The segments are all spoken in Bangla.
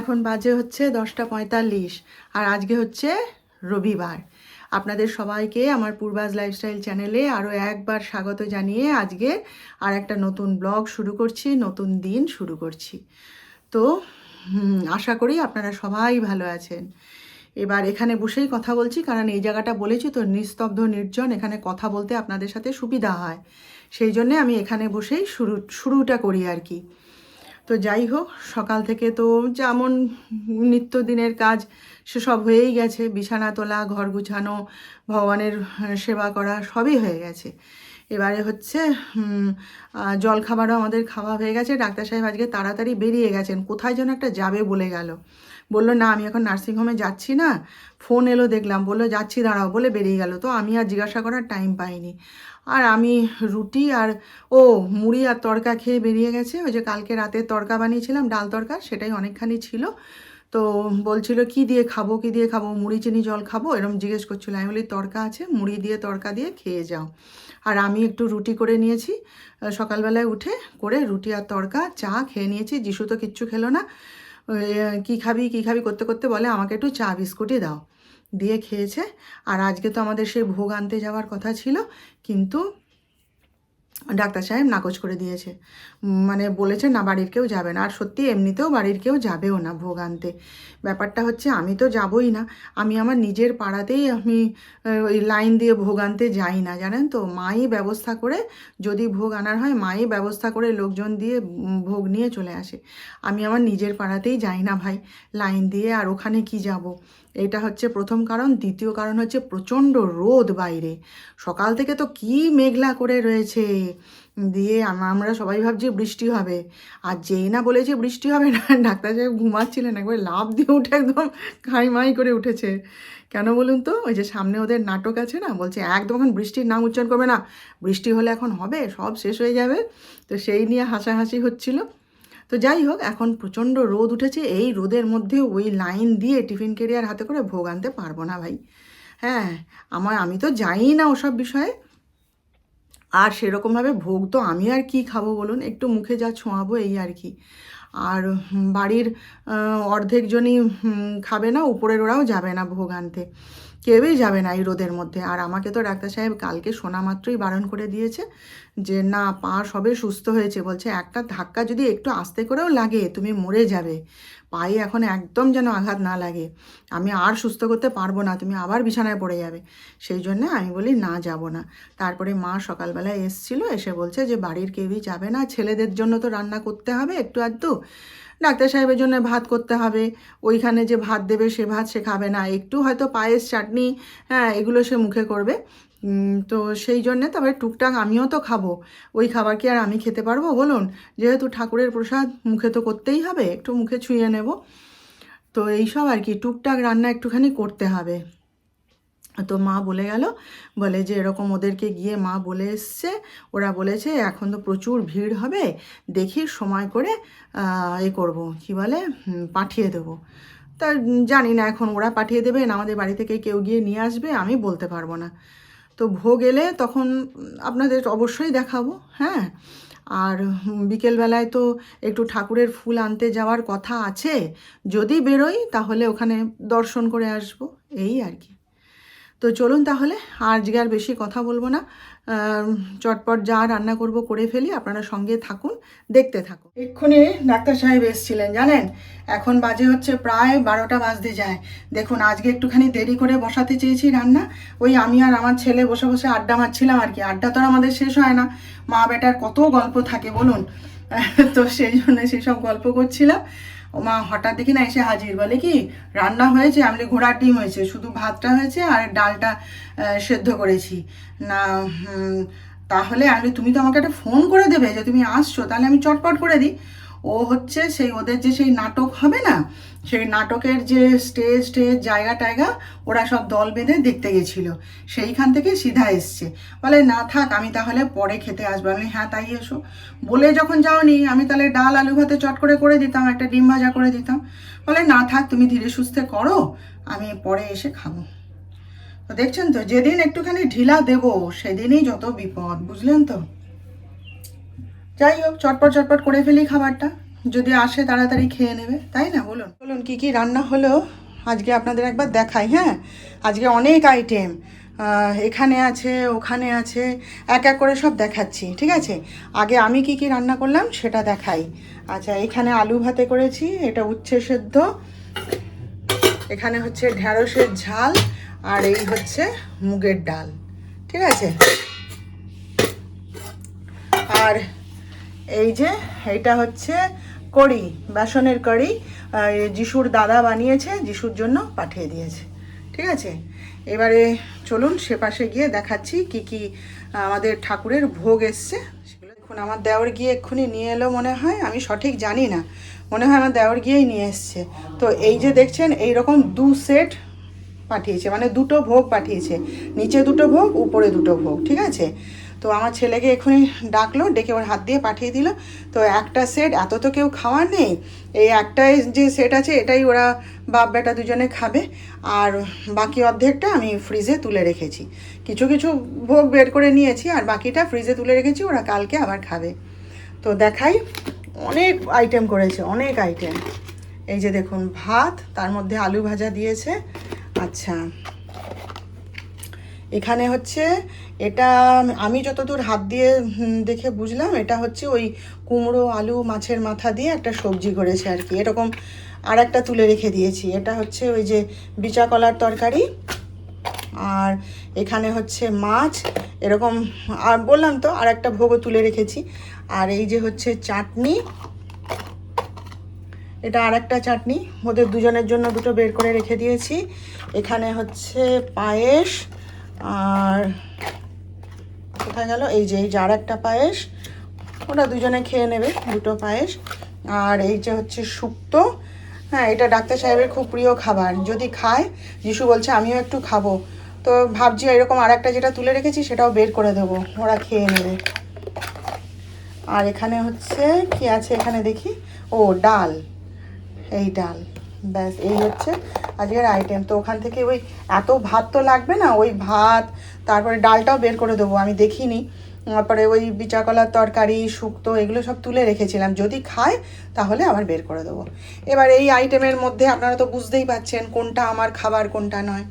এখন বাজে হচ্ছে দশটা পঁয়তাল্লিশ, আর আজকে হচ্ছে রবিবার। আপনাদের সবাইকে আমার পূর্বাজ লাইফস্টাইল চ্যানেলে আরও একবার স্বাগত জানিয়ে আজকে আর একটা নতুন ব্লগ শুরু করছি, নতুন দিন শুরু করছি। তো আশা করি আপনারা সবাই ভালো আছেন। এবার এখানে বসেই কথা বলছি, কারণ এই জায়গাটা বলেছি তো, নিস্তব্ধ, নির্জন, এখানে কথা বলতে আপনাদের সাথে সুবিধা হয়। সেই জন্যে আমি এখানে বসেই শুরু, শুরুটা করি আর কি। তো যাই হোক, সকাল থেকে তো যেমন নিত্যদিনের কাজ সেসব হয়েই গেছে। বিছানা তোলা, ঘর গুছানো, ভগবানের সেবা করা সবই হয়ে গেছে। এবারে হচ্ছে জল খাবারও আমাদের খাওয়া হয়ে গেছে। ডাক্তার সাহেব আজকে তাড়াতাড়ি বেরিয়ে গেছেন। কোথায় যেন একটা যাবে বলে গেল। বলল, না, আমি এখন নার্সিংহোমে যাচ্ছি না। ফোন এলো, দেখলাম। বলল, যাচ্ছি, দাঁড়াও। বলে বেরিয়ে গেল। তো আমি আর জিজ্ঞাসা করার টাইম পাইনি। আর আমি রুটি আর, ও, মুড়ি আর তরকা খেয়ে বেরিয়ে গেছে। ওই যে কালকে রাতে তরকা বানিয়েছিলাম, ডাল তরকা সেটাই অনেকখানি ছিল। তো বলছিল, কি দিয়ে খাব, কি দিয়ে খাব? মুড়ি, চিনি, জল খাব? এরকম জিজ্ঞেস করছিল। আমি বলি, তড়কা আছে, মুড়ি দিয়ে তরকা দিয়ে খেয়ে যাও। আর আমি একটু রুটি করে নিয়েছি। সকালবেলায় উঠে করে রুটি আর তরকা চা খেয়ে নিয়েছি। যিশু তো কিচ্ছু খেলো না। কি খাবি কি খাবি? করতে করতে বলে, আমাকে একটু চা বিস্কুটই দাও। দিয়ে খেয়েছে। আর আজকে তো আমাদের সেই ভোগ আনতে যাওয়ার কথা ছিল, কিন্তু ডাক্তার সাহেব নাকচ করে দিয়েছে। মানে বলেছে, না, বাড়ির কেউ যাবে না। আর সত্যি এমনিতেও বাড়ির কেউ যাবেও না ভোগ আনতে। ব্যাপারটা হচ্ছে, আমি তো যাবই না। আমি আমার নিজের পাড়াতেই আমি ওই লাইন দিয়ে ভোগ আনতে যাই না, জানেন তো? মাই ব্যবস্থা করে যদি ভোগ আনার হয়, মাই ব্যবস্থা করে লোকজন দিয়ে ভোগ নিয়ে চলে আসে। আমি আমার নিজের পাড়াতেই যাই না ভাই, লাইন দিয়ে, আর ওখানে কি যাব? এটা হচ্ছে প্রথম কারণ, দ্বিতীয় কারণ হচ্ছে প্রচণ্ড রোদ বাইরে। সকাল থেকে তো কি মেঘলা করে রয়েছে। দিয়ে আমরা সবাই ভাবছি বৃষ্টি হবে। আর যেই না বলেছে বৃষ্টি হবে না, ডাক্তার সাহেব ঘুমাচ্ছিলেন, একবার লাভ দিয়ে উঠে একদম খাইমাই করে উঠেছে। কেন বলুন তো? ওই যে সামনে ওদের নাটক আছে না, বলছে একদম এখন বৃষ্টির নাম উচ্চারণ করবে না। বৃষ্টি হলে এখন হবে, সব শেষ হয়ে যাবে। তো সেই নিয়ে হাসাহাসি হচ্ছিল। তো যাই হোক, এখন প্রচণ্ড রোদ উঠেছে। এই রোদের মধ্যে ওই লাইন দিয়ে টিফিন কেরিয়ার হাতে করে ভোগ আনতে পারব না ভাই। হ্যাঁ আমার, আমি তো যাই না ওসব বিষয়ে। আর সেরকমভাবে ভোগ তো আমি আর কি খাব বলুন? একটু মুখে যা ছোঁয়াবো এই আর কি। আর বাড়ির অর্ধেক জনই খাবে না, উপরের ওরাও যাবে না ভোগ আনতে। কেউই যাবে না এই রোদের মধ্যে। আর আমাকে তো ডাক্তার সাহেব কালকে শোনা মাত্রই বারণ করে দিয়েছে যে, না, পা সবে সুস্থ হয়েছে। বলছে, একটা ধাক্কা যদি একটু আস্তে করেও লাগে, তুমি মরে যাবে। পায়ে এখন একদম যেন আঘাত না লাগে। আমি আর সুস্থ করতে পারব না, তুমি আবার বিছানায় পড়ে যাবে। সেই জন্য আমি বলি, না, যাব না। তারপরে মা সকালবেলায় এসছিল, এসে বলছে যে, বাড়ির কেউই যাবে না। ছেলেদের জন্য তো রান্না করতে হবে একটু আধটু। ডাক্তার সাহেবের জন্য ভাত করতে হবে। ওইখানে যে ভাত দেবে সে ভাত সে খাবে না। একটু হয়তো পায়েস, চাটনি হ্যাঁ এগুলো সে মুখে করবে। তো সেই জন্যে তবে টুকটাক আমিও তো খাব। ওই খাবার কি আর আমি খেতে পারব বলুন? যেহেতু ঠাকুরের প্রসাদ মুখে তো করতেই হবে, একটু মুখে ছুঁয়ে নেব। তো এইসব আর কি, টুকটাক রান্না একটুখানি করতে হবে। তো মা বলে গেল, বলে যে এরকম ওদেরকে গিয়ে মা বলে এসছে। ওরা বলেছে, এখন তো প্রচুর ভিড় হবে, দেখি সময় করে এ করব। কি বলে? পাঠিয়ে দেবো। তা জানি না এখন ওরা পাঠিয়ে দেবে না, আমাদের বাড়ি থেকে কেউ গিয়ে নিয়ে আসবে, আমি বলতে পারব না। তো ভোগ এলে তখন আপনাদের অবশ্যই দেখাবো হ্যাঁ। আর বিকেলবেলায় তো একটু ঠাকুরের ফুল আনতে যাওয়ার কথা আছে, যদি বেরোই তাহলে ওখানে দর্শন করে আসব, এই আর কি। তো চলুন তাহলে, আজকে আর বেশি কথা বলব না। চটপট যা রান্না করব করে ফেলি, আপনারা সঙ্গে থাকুন, দেখতে থাকুন। এক্ষুনি ডাক্তার সাহেব এসেছিলেন, জানেন? এখন বাজে হচ্ছে প্রায় বারোটা বাজতে যায়। দেখুন, আজকে একটুখানি দেরি করে বসাতে চেয়েছি রান্না। ওই আমি আর আমার ছেলে বসে বসে আড্ডা মারছিলাম আর কি। আড্ডা তো আর আমাদের শেষ হয় না। মা বেটার কত গল্প থাকে, বলুন? তো সেই জন্য সেসব গল্প করছিলাম। মা হঠাৎ দেখি না এসে হাজির। বলে কি, রান্না হয়েছে, আমি ঘোড়ার ডিম হয়েছে, শুধু ভাতটা হয়েছে আর ডালটা সেদ্ধ করেছি। না তাহলে আমি তুমি তো আমাকে একটা ফোন করে দেবে যে তুমি আসছো, তাহলে আমি চটপট করে দিই। ও হচ্ছে সেই ওদের যে সেই নাটক হবে না সেই নাটকের যে স্টেজ স্টেজ জায়গা, টায়গা, ওরা সব দল বেঁধে দেখতে গেছিল। সেইখান থেকে সিধা এসছে। বলে, না থাক, আমি তাহলে পরে খেতে আসব। আমি হ্যাঁ তাই এসো। বলে, যখন যাওনি, আমি তাহলে ডাল, আলু ভাতে চট করে করে দিতাম, একটা ডিম ভাজা করে দিতাম। বলে, না থাক, তুমি ধীরে সুস্থে করো, আমি পরে এসে খাব। তো দেখছেন তো, যেদিন একটুখানি ঢিলা দেব, সেদিনই যত বিপদ, বুঝলেন তো? যাই হোক, চটপট চটপট করে ফেলি খাবারটা। যদি আসে তাড়াতাড়ি খেয়ে নেবে, তাই না? বলুন। বলুন, কি কি রান্না হলো? আজকে আপনাদের একবার দেখাই হ্যাঁ? আজকে অনেক আইটেম এখানে আছে, ওখানে আছে, এক এক করে সব দেখাচ্ছি, ঠিক আছে? আগে আমি কি কি রান্না করলাম সেটা দেখাই। আচ্ছা এখানে আলু ভাতে করেছি, এটা উচ্ছে সেদ্ধ। এখানে হচ্ছে ঢ্যাঁড়সের ঝাল, আর এই হচ্ছে মুগের ডাল, ঠিক আছে? আর এই যে এইটা হচ্ছে কড়ি, বেসনের কড়ি যিশুর দাদা বানিয়েছে, যিশুর জন্য পাঠিয়ে দিয়েছে। ঠিক আছে? এবারে চলুন সে পাশে গিয়ে দেখাচ্ছি কি কি আমাদের ঠাকুরের ভোগ এসছে। সেগুলো এখন আমার দেওর গিয়ে এক্ষুনি নিয়ে এলো মনে হয়, আমি সঠিক জানি না। মনে হয় আমার দেওর গিয়েই নিয়ে এসছে। তো এই যে দেখছেন এই রকম দু সেট পাঠিয়েছে মানে দুটো ভোগ পাঠিয়েছে। নিচে দুটো ভোগ, উপরে দুটো ভোগ, ঠিক আছে? তো আমার ছেলেকে এক্ষুনি ডাকলো, ডেকে ওর হাত দিয়ে পাঠিয়ে দিল। তো একটা সেট এত তো কেউ খাওয়ার নেই। এই একটাই যে সেট আছে, এটাই ওরা বাপ বেটা দুজনে খাবে। আর বাকি অর্ধেকটা আমি ফ্রিজে তুলে রেখেছি। কিছু কিছু ভোগ বের করে নিয়েছি, আর বাকিটা ফ্রিজে তুলে রেখেছি, ওরা কালকে আবার খাবে। তো দেখাই, অনেক আইটেম করেছে, অনেক আইটেম এই যে দেখুন, ভাত, তার মধ্যে আলু ভাজা দিয়েছে। আচ্ছা। এখানে হচ্ছে এটা আমি যতদূর হাত দিয়ে দেখে বুঝলাম, এটা হচ্ছে ওই কুমড়ো, আলু, মাছের মাথা দিয়ে একটা সবজি করেছে আর কি। এরকম আর একটা তুলে রেখে দিয়েছি। এটা হচ্ছে ওই যে বিচা কলার তরকারি আর এখানে হচ্ছে মাছ। এরকম, আর বললাম তো আর একটা ভোগও তুলে রেখেছি। আর এই যে হচ্ছে চাটনি। এটা আর একটা চাটনি। ওদের দুজনের জন্য দুটো বের করে রেখে দিয়েছি। এখানে হচ্ছে পায়েস আর কোথায় গেল? এই যে এই যে আর একটা পায়েস ওরা দুজনে খেয়ে নেবে, দুটো পায়েস। আর এই যে হচ্ছে শুক্তো হ্যাঁ এটা ডাক্তার সাহেবের খুব প্রিয় খাবার। যদি খায়, যিশু বলছে, আমিও একটু খাব। তো ভাবছি এরকম আর একটা যেটা তুলে রেখেছি, সেটাও বের করে দেবো। ওরা খেয়ে নেবে। আর এখানে হচ্ছে, কি আছে এখানে দেখি? ও, ডাল। এই ডাল। ব্যাস, এই হচ্ছে আজকের আইটেম তো ওখান থেকে ওই এত ভাত তো লাগবে না, ওই ভাত, তারপরে ডালটাও বের করে দেবো, আমি দেখিনি। তারপরে ওই বিচাকলার তরকারি, শুক্তো, এগুলো সব তুলে রেখেছিলাম। যদি খায়, তাহলে আবার বের করে দেবো। এবার এই আইটেমের মধ্যে আপনারা তো বুঝতেই পাচ্ছেন কোনটা আমার খাবার, কোনটা নয়।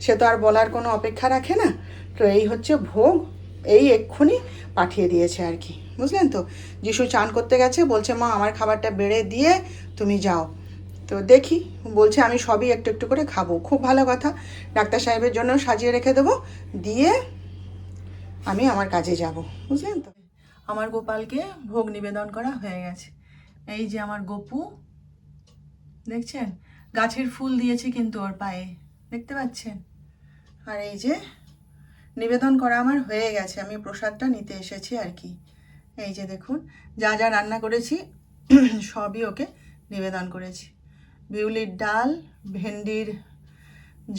সে তো আর বলার কোনো অপেক্ষা রাখে না। তো এই হচ্ছে ভোগ, এই এক্ষুনি পাঠিয়ে দিয়েছে আর কি। বুঝলেন তো? যিশু চান করতে গেছে, বলছে, মা, আমার খাবারটা বেড়ে দিয়ে তুমি যাও। তো দেখি, বলছে আমি সবই একটু একটু করে খাব। খুব ভালো কথা। ডাক্তার সাহেবের জন্য সাজিয়ে রেখে দেবো। দিয়ে আমি আমার কাজে যাব। বুঝলেন তো? আমার গোপালকে ভোগ নিবেদন করা হয়ে গেছে। এই যে আমার গোপু, দেখছেন? গাছের ফুল দিয়েছে কিন্তু ওর পায়ে। দেখতে পাচ্ছেন? আর এই যে নিবেদন করা আমার হয়ে গেছে। আমি প্রসাদটা নিতে এসেছি আর কি। এই যে দেখুন, যা যা রান্না করেছি, সবই ওকে নিবেদন করেছি। বিউলির ডাল, ভেন্ডির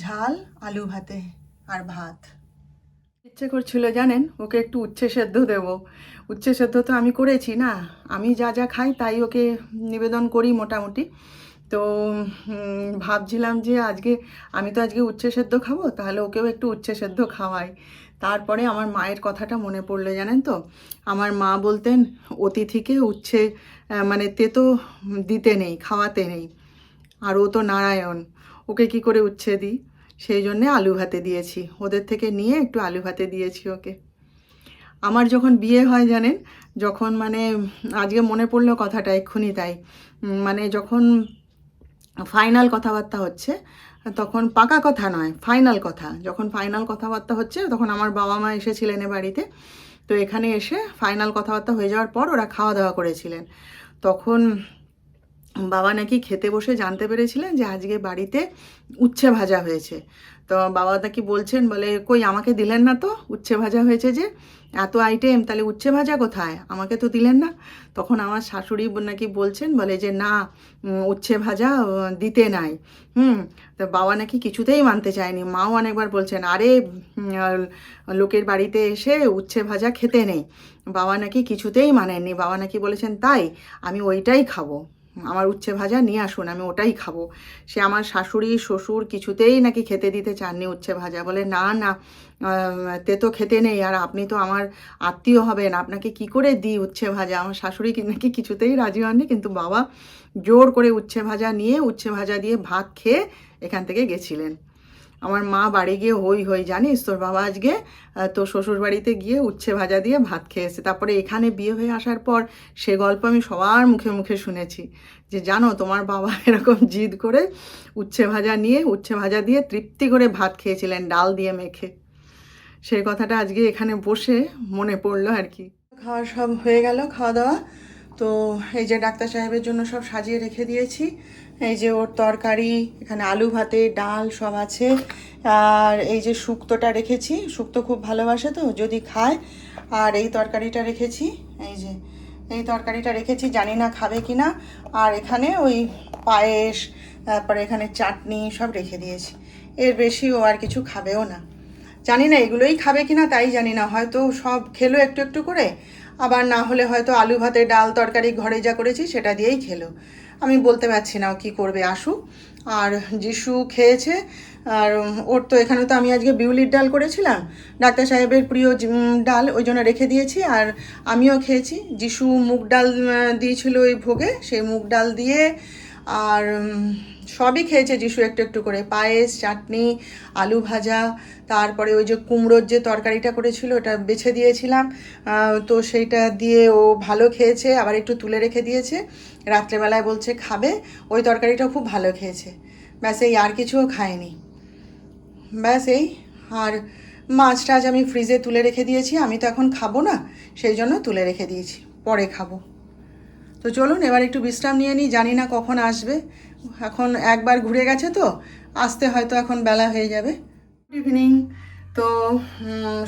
ঝাল, আলু ভাতে আর ভাত। ইচ্ছে করছিল জানেন, ওকে একটু উচ্ছে সেদ্ধ দেব। উচ্ছে সেদ্ধ তো আমি করেছি না, আমি যা যা খাই তাই ওকে নিবেদন করি মোটামুটি। তো ভাবছিলাম যে আজকে আমি তো আজকে উচ্ছে সেদ্ধ খাব, তাহলে ওকেও একটু উচ্ছে সেদ্ধ খাওয়াই। তারপরে আমার মায়ের কথাটা মনে পড়ল জানেন তো? আমার মা বলতেন, অতিথিকে উচ্ছে মানে তেতো দিতে নেই, খাওয়াতে নেই। আর ও তো নারায়ণ। ওকে কি করে উচ্ছে দিই? সেই জন্যে আলু ভাতে দিয়েছি। ওদের থেকে নিয়ে একটু আলু ভাতে দিয়েছি ওকে। আমার যখন বিয়ে হয় জানেন, যখন মানে আজকে মনে পড়ল কথাটা এক্ষুনি তাই। মানে যখন ফাইনাল কথাবার্তা হচ্ছে, তখন পাকা কথা নয় ফাইনাল কথা। যখন ফাইনাল কথাবার্তা হচ্ছে, তখন আমার বাবা মা এসেছিলেন এ বাড়িতে। তো এখানে এসে ফাইনাল কথাবার্তা হয়ে যাওয়ার পর ওরা খাওয়া দাওয়া করেছিলেন। তখন বাবা নাকি খেতে বসে জানতে পেরেছিলেন যে আজকে বাড়িতে উচ্ছে ভাজা হয়েছে। তো বাবা নাকি বলছেন, বলে, কই, আমাকে দিলেন না তো? উচ্ছে ভাজা হয়েছে যে। এত আইটেম তাহলে উচ্ছে ভাজা কোথায়? আমাকে তো দিলেন না। তখন আমার শাশুড়ি নাকি বলছেন, বলে যে, না উচ্ছে ভাজা দিতে নাই। হুম, তো বাবা নাকি কিছুতেই মানতে চায়নি। মাও অনেকবার বলছেন আরে লোকের বাড়িতে এসে উচ্ছে ভাজা খেতে নেই। বাবা নাকি কিছুতেই মানেননি। বাবা নাকি বলেছেন, তাই, আমি ওইটাই খাব। আমার উচ্ছে ভাজা, নিয়ে আসুন, আমি ওটাই খাব। সে আমার শাশুড়ি, শ্বশুর কিছুতেই নাকি খেতে দিতে চাননি উচ্ছে ভাজা। বলে, না না তে তো খেতে নেই, আর আপনি তো আমার আত্মীয় হবেন, আপনাকে কি করে দিই উচ্ছে ভাজা? আমার শাশুড়ি নাকি কিছুতেই রাজি হননি, কিন্তু বাবা জোর করে উচ্ছে ভাজা নিয়ে, উচ্ছে ভাজা দিয়ে ভাত খেয়ে এখান থেকে গেছিলেন। আমার মা বাড়ি গিয়ে হই হই, জানিস? তোর বাবা আজকে তোর শ্বশুর বাড়িতে গিয়ে উচ্ছে ভাজা দিয়ে ভাত খেয়েছে। তারপরে এখানে বিয়ে হয়ে আসার পর সে গল্প আমি সবার মুখে মুখে শুনেছি। যে জানো, তোমার বাবা এরকম জিদ করে উচ্ছে ভাজা নিয়ে, উচ্ছে ভাজা দিয়ে তৃপ্তি করে ভাত খেয়েছিলেন, ডাল দিয়ে মেখে। সেই কথাটা আজকে এখানে বসে মনে পড়ল আর কি। খাওয়া সব হয়ে গেল, খাওয়া দাওয়া। তো এই যে ডাক্তার সাহেবের জন্য সব সাজিয়ে রেখে দিয়েছি। এই যে ওর তরকারি, এখানে আলু ভাতে, ডাল সব আছে। আর এই যে শুক্তোটা রেখেছি, শুক্তো খুব ভালোবাসে তো, যদি খায়। আর এই তরকারিটা রেখেছি, এই যে, এই তরকারিটা রেখেছি, জানি না খাবে কি না আর এখানে ওই পায়েস, তারপরে এখানে চাটনি সব রেখে দিয়েছি। এর বেশি ও আর কিছু খাবেও না। জানি না এগুলোই খাবে কি না তাই জানি না। হয়তো সব খেলো একটু একটু করে, আবার না হলে হয়তো আলু ভাতে, ডাল তরকারি, ঘরে যা করেছি, সেটা দিয়েই খেলো। আমি বলতে পারছি না ও কী করবে আসুক আর যিশু খেয়েছে, আর ওর তো এখানে তো আমি আজকে বিউলির ডাল করেছিলাম। ডাক্তার সাহেবের প্রিয় ডাল ওই জন্য রেখে দিয়েছি, আর আমিও খেয়েছি। যিশু মুগ ডাল দিয়েছিল ওই ভোগে, সেই মুগ ডাল দিয়ে, আর সবই খেয়েছে যিশু একটু একটু করে। পায়েস, চাটনি, আলু ভাজা, তারপরে ওই যে কুমড়োর যে তরকারিটা করেছিল ওটা বেছে দিয়েছিলাম। তো সেইটা দিয়ে ও ভালো খেয়েছে, আবার একটু তুলে রেখে দিয়েছে। রাত্রেবেলায় বলছে, খাবে? ওই তরকারিটাও খুব ভালো খেয়েছে। ব্যাস, এই আর কিছুও খায়নি। ব্যাস, এই আর মাছ টাছ আমি ফ্রিজে তুলে রেখে দিয়েছি, আমি তো এখন খাব না, সেই জন্য তুলে রেখে দিয়েছি, পরে খাব। তো চলুন, এবার একটু বিশ্রাম নিয়ে নিই, জানি না কখন আসবে। এখন একবার ঘুরে গেছে তো, আসতে হয়তো এখন বেলা হয়ে যাবে। ইভিনিং তো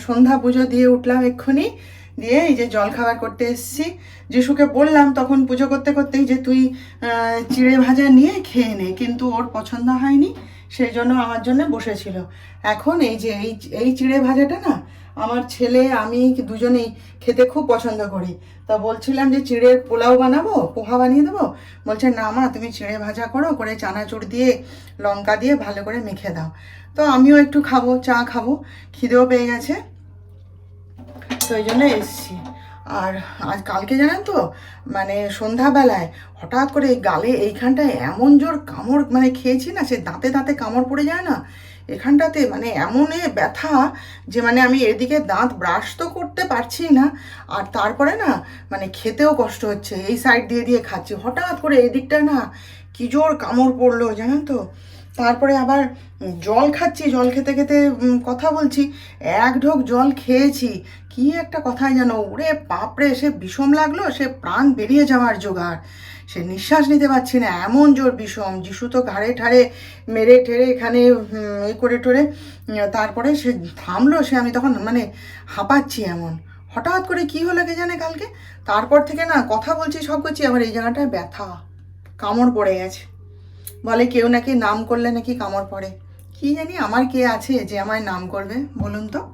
সন্ধ্যা পুজো দিয়ে উঠলাম এক্ষুনি, দিয়ে এই যে জল খাবার করতে এসেছি। যিশুকে বললাম তখন পুজো করতে করতেই যে তুই চিড়ে ভাজা নিয়ে খেয়ে নে, কিন্তু ওর পছন্দ হয়নি। সেই জন্য আমার জন্য বসেছিল। এখন এই যে এই এই চিড়ে ভাজাটা না, আমার ছেলে, আমি দুজনেই খেতে খুব পছন্দ করি। তা বলছিলাম যে চিড়ের পোলাও বানাবো, পোহা বানিয়ে দেবো। বলছে, না মা, তুমি চিড়ে ভাজা করো, করে চানাচুর দিয়ে, লঙ্কা দিয়ে ভালো করে মেখে দাও। তো আমিও একটু খাব, চা খাব, খিদেও পেয়ে গেছে। তো ওই জন্য এসছি। আর আজ কালকে জানেন তো মানে সন্ধ্যাবেলায় হঠাৎ করে এই গালে এইখানটায় এমন জোর কামড় মানে খেয়েছি না, সে দাঁতে দাঁতে কামড় পড়ে যায় না? এখানটাতে মানে এমন এ ব্যথা যে মানে আমি এদিকে দাঁত ব্রাশ তো করতে পারছি না, আর তারপরে না মানে খেতেও কষ্ট হচ্ছে, এই সাইড দিয়ে দিয়ে খাচ্ছি। হঠাৎ করে এই দিকটা না কি জোর কামড় পড়ল জানেন তো? তারপরে আবার জল খাচ্ছি, জল খেতে খেতে কথা বলছি, এক ঢোক জল খেয়েছি। কি একটা কথাই যেন, ওরে বাপরে, সে বিষম লাগল, সে প্রাণ বেরিয়ে যাওয়ার জোগাড়। সে নিঃশ্বাস নিতে পারছি না, এমন জোর বিষম। যিশু তো ঘাড়ে ঠাড়ে মেরে ঠেড়ে এখানে এ করে টোরে তারপরে সে থামলো, সে আমি তখন মানে হাঁপাচ্ছি এমন। হঠাৎ করে কি হলো কে জানে কালকে? তারপর থেকে না, কথা বলছি, সব করছি, আবার এই জায়গাটায় ব্যথা, কামড় পড়ে গেছে। বলে কেউ নাকি নাম করলে নাকি কামড় পড়ে। কি জানি আমার কে আছে যে আমায় নাম করবে, বলুন তো?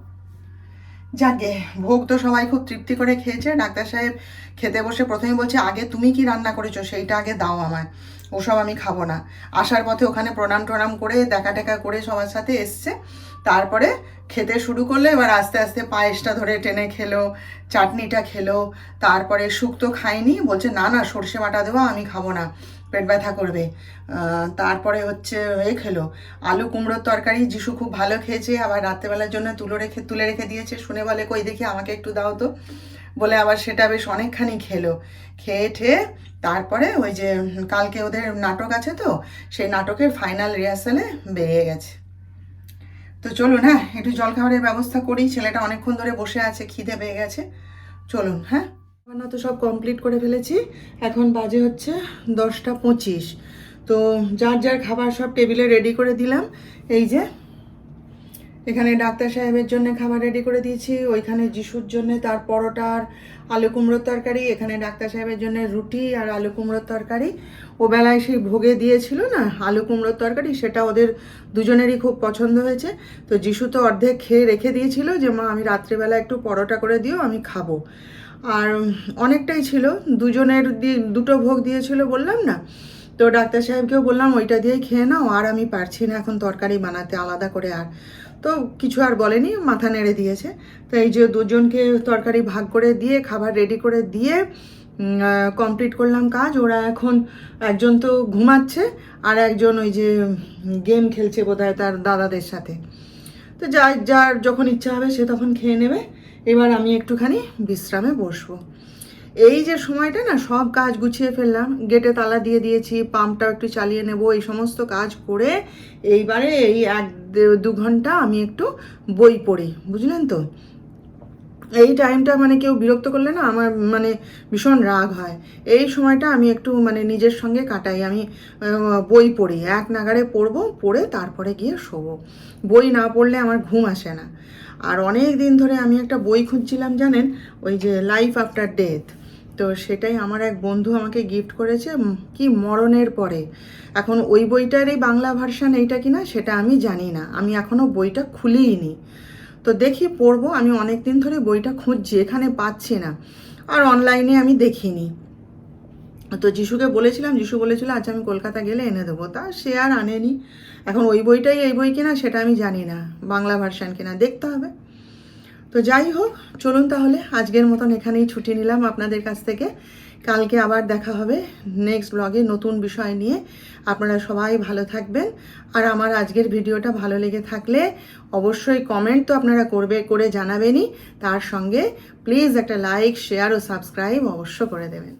যাকে, ভোগ তো সবাই খুব তৃপ্তি করে খেয়েছে। ডাক্তার সাহেব খেতে বসে প্রথমে বলছে, আগে তুমি কি রান্না করেছ? সেইটা আগে দাও আমায়। ওসব আমি খাব না। আসার পথে ওখানে প্রণাম টনাম করে দেখা টেকা করে সবার সাথে এসছে। তারপরে খেতে শুরু করলে, এবার আস্তে আস্তে পায়েসটা ধরে টেনে খেলো, চাটনিটা খেলো। তারপরে শুক্তো খায়নি, বলছে, না না, সর্ষে বাটা দেওয়া আমি খাব না। পেট ব্যথা করবে। তারপরে হচ্ছে এ খেলো। আলু, কুমড়োর তরকারি, যিশু খুব ভালো খেয়েছে, আবার রাত্রেবেলার জন্য তুলে রেখে তুলে রেখে দিয়েছে। শুনে বলে, কই দেখি, আমাকে একটু দাও তো। বলে, আবার সেটা বেশ অনেকখানি খেলো। খেয়ে ঠেয়ে তারপরে ওই যে কালকে ওদের নাটক আছে তো, সেই নাটকের ফাইনাল রিহার্সালে বেরিয়ে গেছে। তো চলুন হ্যাঁ একটু জলখাবারের ব্যবস্থা করি। ছেলেটা অনেকক্ষণ ধরে বসে আছে, খিদে পেয়ে গেছে। চলুন হ্যাঁ। রান্না তো সব কমপ্লিট করে ফেলেছি। এখন বাজে হচ্ছে দশটা পঁচিশ। তো যার যার খাবার সব টেবিলে রেডি করে দিলাম। এই যে, এখানে ডাক্তার সাহেবের জন্য খাবার রেডি করে দিয়েছি, ওইখানে যিশুর জন্য, তার পরোটার আলু কুমড়োর তরকারি, এখানে ডাক্তার সাহেবের জন্য রুটি আর আলু কুমড়োর তরকারি। ও বেলায় সেই ভোগে দিয়েছিল না, আলু কুমড়োর তরকারি, সেটা ওদের দুজনেরই খুব পছন্দ হয়েছে। তো যিশু তো অর্ধেক খেয়ে রেখে দিয়েছিল যে, মা, আমি রাত্রিবেলা একটু পরোটা করে দিও, আমি খাব। আর অনেকটাই ছিল, দুজনের দুটো ভোগ দিয়েছিল বললাম না? তো ডাক্তার সাহেবকেও বললাম, ওইটা দিয়েই খেয়ে নাও, আর আমি পারছি না এখন তরকারি বানাতে আলাদা করে আর। তো কিছু আর বলেনি, মাথা নেড়ে দিয়েছে। তো এই যে দুজনকে তরকারি ভাগ করে দিয়ে, খাবার রেডি করে দিয়ে কমপ্লিট করলাম কাজ। ওরা এখন একজন তো ঘুমাচ্ছে, আর একজন ওই যে গেম খেলছে বোধহয় তার দাদাদের সাথে। তো যার যার যখন ইচ্ছা হবে সে তখন খেয়ে নেবে। এবার আমি একটুখানি বিশ্রামে বসবো। এই যে সময়টা না, সব কাজ গুছিয়ে ফেললাম। গেটে তালা দিয়ে দিয়েছি, পাম্পটাও একটু চালিয়ে নেব, এই সমস্ত কাজ করে এইবারে এই এক দু ঘণ্টা আমি একটু বই পড়ি, বুঝলেন তো? এই টাইমটা মানে কেউ বিরক্ত করলে না আমার মানে ভীষণ রাগ হয়। এই সময়টা আমি একটু মানে নিজের সঙ্গে কাটাই। আমি বই পড়ি। এক নাগারে পড়ব, পড়ে তারপরে গিয়ে শোবো। বই না পড়লে আমার ঘুম আসে না। আর অনেক দিন ধরে আমি একটা বই খুঁজছিলাম, জানেন? ওই যে লাইফ আফটার ডেথ তো সেটাই আমার এক বন্ধু আমাকে গিফট করেছে কি মরণের পরে। এখন ওই বইটার এই বাংলা ভার্সান এইটা কিনা সেটা আমি জানি না। আমি এখনও বইটা খুলিনি তো দেখি পড়ব, আমি অনেক দিন ধরে বইটা খুঁজছি, এখানে পাচ্ছি না। আর অনলাইনে আমি দেখিনি। তো যিশুকে বলেছিলাম, যিশু বলেছিল আচ্ছা আমি কলকাতা গেলে এনে দেবো। তা সে আর আনেনি। এখন ওই বইটাই এই বই কিনা সেটা আমি জানি না, বাংলা ভার্সান কিনা, দেখতে হবে। তো যাই হোক, চলুন তাহলে, আজকের মতন এখানেই ছুটি নিলাম আপনাদের কাছ থেকে। কালকে আবার দেখা হবে নেক্সট ব্লগে নতুন বিষয় নিয়ে। আপনারা সবাই ভালো থাকবেন। আর আমার আজকের ভিডিওটা ভালো লেগে থাকলে অবশ্যই কমেন্ট তো আপনারা করবে, করে জানাবেনই। তার সঙ্গে প্লিজ একটা লাইক শেয়ার ও সাবস্ক্রাইব অবশ্য করে দেবেন।